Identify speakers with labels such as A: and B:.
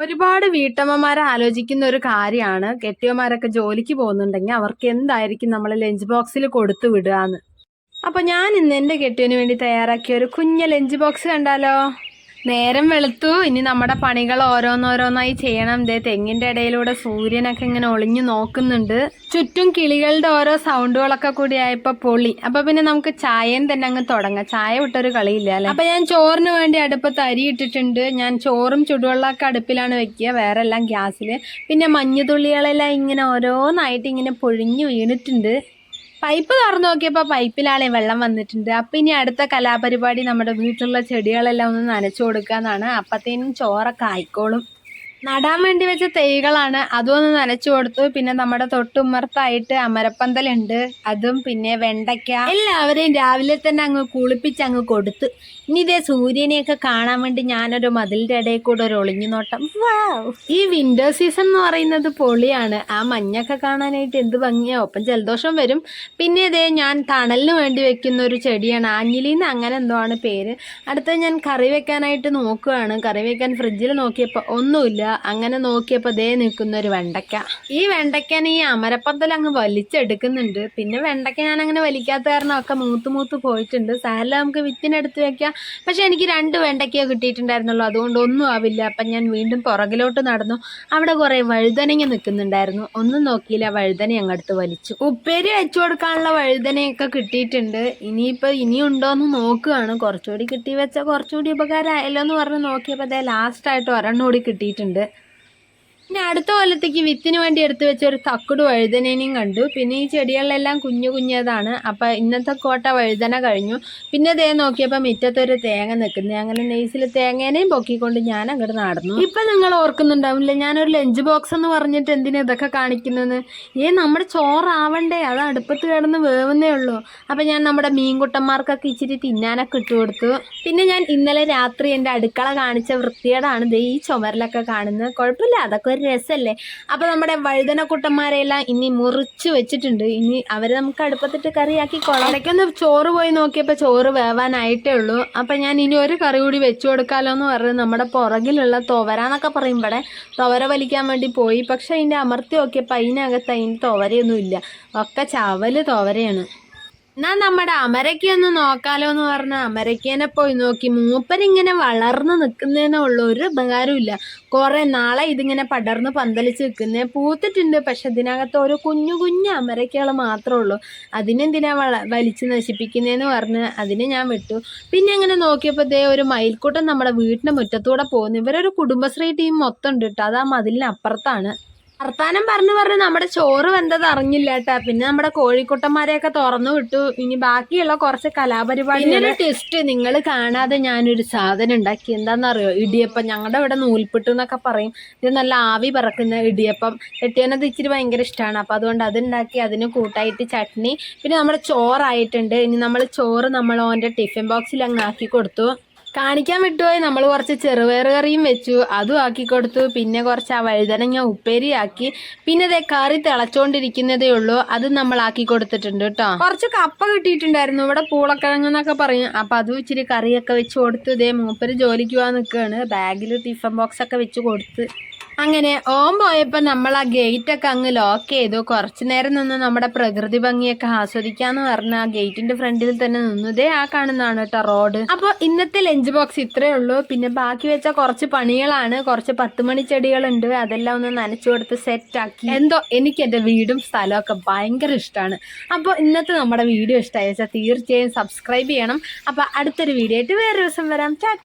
A: ഒരുപാട് വീട്ടമ്മമാരെ ആലോചിക്കുന്ന ഒരു കാര്യമാണ്. കെട്ടിയമാരൊക്കെ ജോലിക്ക് പോകുന്നുണ്ടെങ്കിൽ അവർക്ക് എന്തായിരിക്കും നമ്മൾ ലഞ്ച് ബോക്സിൽ കൊടുത്തു വിടുക എന്ന്. അപ്പൊ ഞാൻ ഇന്ന് എന്റെ കെട്ടിയന് വേണ്ടി തയ്യാറാക്കിയ ഒരു കുഞ്ഞ ലഞ്ച് ബോക്സ് കണ്ടാലോ? നേരം വെളുത്തു. ഇനി നമ്മുടെ പണികൾ ഓരോന്നോരോന്നായി ചെയ്യണം. ദേ തെങ്ങിന്റെ ഇടയിലൂടെ സൂര്യനൊക്കെ ഇങ്ങനെ ഒളിഞ്ഞു നോക്കുന്നുണ്ട്. ചുറ്റും കിളികളുടെ ഓരോ സൗണ്ടുകളൊക്കെ കൂടി ആയപ്പോ പൊളി. അപ്പൊ പിന്നെ നമുക്ക് ചായയും തന്നെ അങ്ങ് തുടങ്ങാം. ചായ വിട്ടൊരു കളിയില്ല അല്ലേ? അപ്പൊ ഞാൻ ചോറിന് വേണ്ടി അടുപ്പത്ത് അരി ഇട്ടിട്ടുണ്ട്. ഞാൻ ചോറും ചുടുവെള്ളമൊക്കെ അടുപ്പിലാണ് വെക്കുക. വേറെ എല്ലാം ഗ്യാസിൽ പിന്നെ മഞ്ഞുതുള്ളികളെല്ലാം ഇങ്ങനെ ഓരോന്നായിട്ട് ഇങ്ങനെ പൊഴിഞ്ഞു വീണിട്ടുണ്ട്. പൈപ്പ് തുറന്നു നോക്കിയപ്പോൾ പൈപ്പിലാണേ വെള്ളം വന്നിട്ടുണ്ട്. അപ്പം ഇനി അടുത്ത കലാപരിപാടി നമ്മുടെ വീട്ടിലുള്ള ചെടികളെല്ലാം ഒന്ന് നനച്ചു കൊടുക്കാന്നാണ്. അപ്പത്തേനും ചോറൊക്കെ ആയിക്കോളും. നടാൻ വേണ്ടി വെച്ച തൈകളാണ്. അതും ഒന്ന് നനച്ചു കൊടുത്തു. പിന്നെ നമ്മുടെ തൊട്ടുമ്മർത്തായിട്ട് അമരപ്പന്തലുണ്ട്. അതും പിന്നെ വെണ്ടയ്ക്ക. എല്ലാവരെയും രാവിലെ തന്നെ അങ്ങ് കുളിപ്പിച്ച് അങ്ങ് കൊടുത്തു. ഇനി ഇതേ സൂര്യനെയൊക്കെ കാണാൻ വേണ്ടി ഞാനൊരു മതിലിന്റെ ഇടയിൽ കൂടെ ഒരു ഒളിഞ്ഞു നോട്ടം. ഈ വിൻഡോ സീസൺ എന്ന് പറയുന്നത് പൊളിയാണ്. ആ മഞ്ഞൊക്കെ കാണാനായിട്ട് എന്ത് ഭംഗിയാ. ഒപ്പം ജലദോഷം വരും. പിന്നെ ഇതേ ഞാൻ തണലിന് വേണ്ടി വെക്കുന്ന ഒരു ചെടിയാണ്. ആഞ്ഞിലിന്ന് അങ്ങനെ എന്തോ ആണ് പേര്. അടുത്ത ഞാൻ കറി വെക്കാനായിട്ട് നോക്കുകയാണ് കറി വെക്കാൻ ഫ്രിഡ്ജിൽ നോക്കിയപ്പോൾ ഒന്നുമില്ല. അങ്ങനെ നോക്കിയപ്പോൾ ദേ നിൽക്കുന്ന ഒരു വെണ്ടയ്ക്ക. ഈ വെണ്ടയ്ക്കനെ ഈ അമരപ്പന്തൽ അങ്ങ് വലിച്ചെടുക്കുന്നുണ്ട്. പിന്നെ വെണ്ടയ്ക്ക ഞാൻ അങ്ങനെ വലിക്കാത്ത കാരണം ഒക്കെ മൂത്ത് മൂത്ത് പോയിട്ടുണ്ട്. സാരില്ല നമുക്ക് വിത്തിനെടുത്ത് വെക്കാം. പക്ഷെ എനിക്ക് രണ്ട് വെണ്ടയ്ക്കയോ കിട്ടിയിട്ടുണ്ടായിരുന്നുള്ളൂ. അതുകൊണ്ട് ഒന്നും ആവില്ല. അപ്പം ഞാൻ വീണ്ടും പുറകിലോട്ട് നടന്നു. അവിടെ കുറേ വഴുതനങ്ങ നിൽക്കുന്നുണ്ടായിരുന്നു. ഒന്നും നോക്കിയില്ല വഴുതന അങ്ങടുത്ത് വലിച്ചു. ഉപ്പേരി വെച്ചു കൊടുക്കാനുള്ള വഴുതനയൊക്കെ കിട്ടിയിട്ടുണ്ട്. ഇനി ഇനിയുണ്ടോ എന്ന് നോക്കുകയാണ്. കുറച്ചുകൂടി കിട്ടി വെച്ചാൽ കുറച്ചുകൂടി ഉപകാരമായല്ലോ എന്ന് പറഞ്ഞ് നോക്കിയപ്പോൾ അതേ ലാസ്റ്റായിട്ട് ഒരെണ്ണം കൂടി കിട്ടിയിട്ടുണ്ട്. പിന്നെ അടുത്ത കൊല്ലത്തേക്ക് വിത്തിന് വേണ്ടി എടുത്തു വെച്ച ഒരു തക്കുട് വഴുതനേനെയും കണ്ടു. പിന്നെ ഈ ചെടികളിലെല്ലാം കുഞ്ഞു കുഞ്ഞതാണ്. അപ്പം ഇന്നത്തെ കോട്ട വഴുതന കഴിഞ്ഞു. പിന്നെ ദേ നോക്കിയപ്പോൾ മുറ്റത്തൊരു തേങ്ങ നിൽക്കുന്നത് അങ്ങനെ നെയ്സിൽ തേങ്ങേനെയും പൊക്കിക്കൊണ്ട് ഞാൻ അങ്ങോട്ട് നടന്നു. ഇപ്പം നിങ്ങൾ ഓർക്കുന്നുണ്ടാവില്ല? ഞാനൊരു ലഞ്ച് ബോക്സ് എന്ന് പറഞ്ഞിട്ട് എന്തിനാ ഇതൊക്കെ കാണിക്കുന്നത് ഏ നമ്മുടെ ചോറാവണ്ടേ. അത് അടുപ്പത്ത് കിടന്ന് വേവുന്നേ ഉള്ളൂ. അപ്പം ഞാൻ നമ്മുടെ മീൻകുട്ടന്മാർക്കൊക്കെ ഇച്ചിരി തിന്നാനൊക്കെ ഇട്ട് കൊടുത്തു. പിന്നെ ഞാൻ ഇന്നലെ രാത്രി എന്റെ അടുക്കള കാണിച്ച വൃത്തിയേടാണ് ദേ ഈ ചുമരിലൊക്കെ കാണുന്നത്. കുഴപ്പമില്ല. അതൊക്കെ ഒരു രസമല്ലേ അപ്പോൾ നമ്മുടെ വഴുതനക്കുട്ടന്മാരെല്ലാം ഇനി മുറിച്ച് വെച്ചിട്ടുണ്ട്. ഇനി അവർ നമുക്ക് അടുപ്പത്തിട്ട് കറിയാക്കി കൊള്ളാം ഇടയ്ക്കൊന്ന് ചോറ് പോയി നോക്കിയപ്പോൾ ചോറ് വേവാനായിട്ടേ ഉള്ളൂ. അപ്പം ഞാൻ ഇനി ഒരു കറി കൂടി വെച്ചു കൊടുക്കാമല്ലോ എന്ന് പറഞ്ഞ് നമ്മുടെ പുറകിലുള്ള തുവരാന്നൊക്കെ പറയും ഇവിടെ. തുവര വലിക്കാൻ വേണ്ടി പോയി. പക്ഷേ അതിന്റെ അമർത്തി നോക്കിയപ്പോൾ അതിനകത്ത് അതിന്റെ തുവരയൊന്നും ഇല്ല ഒക്കെ ചവൽ തുവരയാണ്. എന്നാ നമ്മുടെ അമരക്കയൊന്ന് നോക്കാലോ എന്ന് പറഞ്ഞ അമരക്കേനെ പോയി നോക്കി. മൂപ്പരിങ്ങനെ വളർന്നു നിൽക്കുന്നതിനെ ഉള്ള ഒരു ഉപകാരമില്ല കുറെ നാളെ ഇതിങ്ങനെ പടർന്ന് പന്തലിച്ച് നിൽക്കുന്നേ പൂത്തിട്ടുണ്ട് പക്ഷെ ഇതിനകത്ത് ഓരോ കുഞ്ഞു കുഞ്ഞു അമരക്കകൾ മാത്രമേ ഉള്ളൂ. അതിനെന്തിനാ വള വലിച്ച് നശിപ്പിക്കുന്നതെന്ന് പറഞ്ഞ് അതിനെ ഞാൻ വിട്ടു. പിന്നെ അങ്ങനെ നോക്കിയപ്പോൾ ദേ ഒരു മയിൽക്കൂട്ടം നമ്മുടെ വീടിന്റെ മുറ്റത്തൂടെ പോകുന്നു. ഇവരൊരു കുടുംബശ്രീ ടീം മൊത്തം ഉണ്ട് കേട്ടോ അത് ആ മതിലിന് അപ്പുറത്താണ് വർത്താനം പറഞ്ഞു പറഞ്ഞു നമ്മുടെ ചോറ് വെന്തത് അറിഞ്ഞില്ല കേട്ടാ പിന്നെ നമ്മുടെ കോഴിക്കുട്ടന്മാരെയൊക്കെ തുറന്നു വിട്ടു. ഇനി ബാക്കിയുള്ള കുറച്ച് കലാപരിപാടി ഒരു ടെസ്റ്റ് നിങ്ങൾ കാണാതെ ഞാനൊരു സാധനം ഉണ്ടാക്കി. എന്താണെന്നറിയോ ഇടിയപ്പം. ഞങ്ങളുടെ ഇവിടെ നൂൽപ്പിട്ടു എന്നൊക്കെ പറയും. ഇത് നല്ല ആവി പറക്കുന്ന ഇടിയപ്പം. എട്ടിയനത് ഇച്ചിരി ഭയങ്കര ഇഷ്ടമാണ് അപ്പം അതുകൊണ്ട് അതുണ്ടാക്കി അതിന് കൂട്ടായിട്ട് ചട്നി. പിന്നെ നമ്മുടെ ചോറായിട്ടുണ്ട്. ഇനി നമ്മൾ ചോറ് നമ്മൾ ഓന്റെ ടിഫിൻ ബോക്സിൽ അങ്ങ് ആക്കി കൊടുത്തു. കാണിക്കാൻ വിട്ടുപോയി. നമ്മൾ കുറച്ച് ചെറുപയർ കറിയും വെച്ചു. അതും ആക്കി കൊടുത്തു. പിന്നെ കുറച്ച് ആ വഴുതനങ്ങ ഉപ്പേരിയാക്കി പിന്നെ ഇതേ കറി തിളച്ചോണ്ടിരിക്കുന്നതേ ഉള്ളൂ. അത് നമ്മൾ ആക്കി കൊടുത്തിട്ടുണ്ട് കേട്ടോ കുറച്ച് കപ്പ കിട്ടിയിട്ടുണ്ടായിരുന്നു. ഇവിടെ പൂളക്കിഴങ്ങ് എന്നൊക്കെ പറയും. അപ്പൊ അതും ഇച്ചിരി കറിയൊക്കെ വെച്ച് കൊടുത്തു. ഇതേ മൂപ്പര് ജോലിക്ക് പോകാൻ നിൽക്കുകയാണ് ബാഗിൽ ടിഫൻ ബോക്സ് ഒക്കെ വെച്ച് കൊടുത്ത്. അങ്ങനെ ഓം പോയപ്പോൾ നമ്മൾ ആ ഗേറ്റൊക്കെ അങ്ങ് ലോക്ക് ചെയ്തു. കുറച്ചു നേരം നിന്ന് നമ്മുടെ പ്രകൃതി ഭംഗിയൊക്കെ ആസ്വദിക്കാന്ന് പറഞ്ഞ ആ ഗേറ്റിന്റെ ഫ്രണ്ടിൽ തന്നെ നിന്നതേ ആ കാണുന്നതാണ് കേട്ടോ റോഡ്. അപ്പോൾ ഇന്നത്തെ ലഞ്ച് ബോക്സ് ഇത്രയേ ഉള്ളൂ. പിന്നെ ബാക്കി വെച്ച കുറച്ച് പണികളാണ്. കുറച്ച് പത്ത് മണി ചെടികളുണ്ട്. അതെല്ലാം ഒന്ന് നനച്ചു കൊടുത്ത് സെറ്റാക്കി എന്തോ എനിക്ക് എന്റെ വീടും സ്ഥലവും ഒക്കെ ഭയങ്കര ഇഷ്ടമാണ് അപ്പോൾ ഇന്നത്തെ നമ്മുടെ വീഡിയോ ഇഷ്ടമായി വെച്ചാൽ തീർച്ചയായും സബ്സ്ക്രൈബ് ചെയ്യണം. അപ്പോൾ അടുത്തൊരു വീഡിയോ ആയിട്ട് വേറെ ദിവസം വരാം.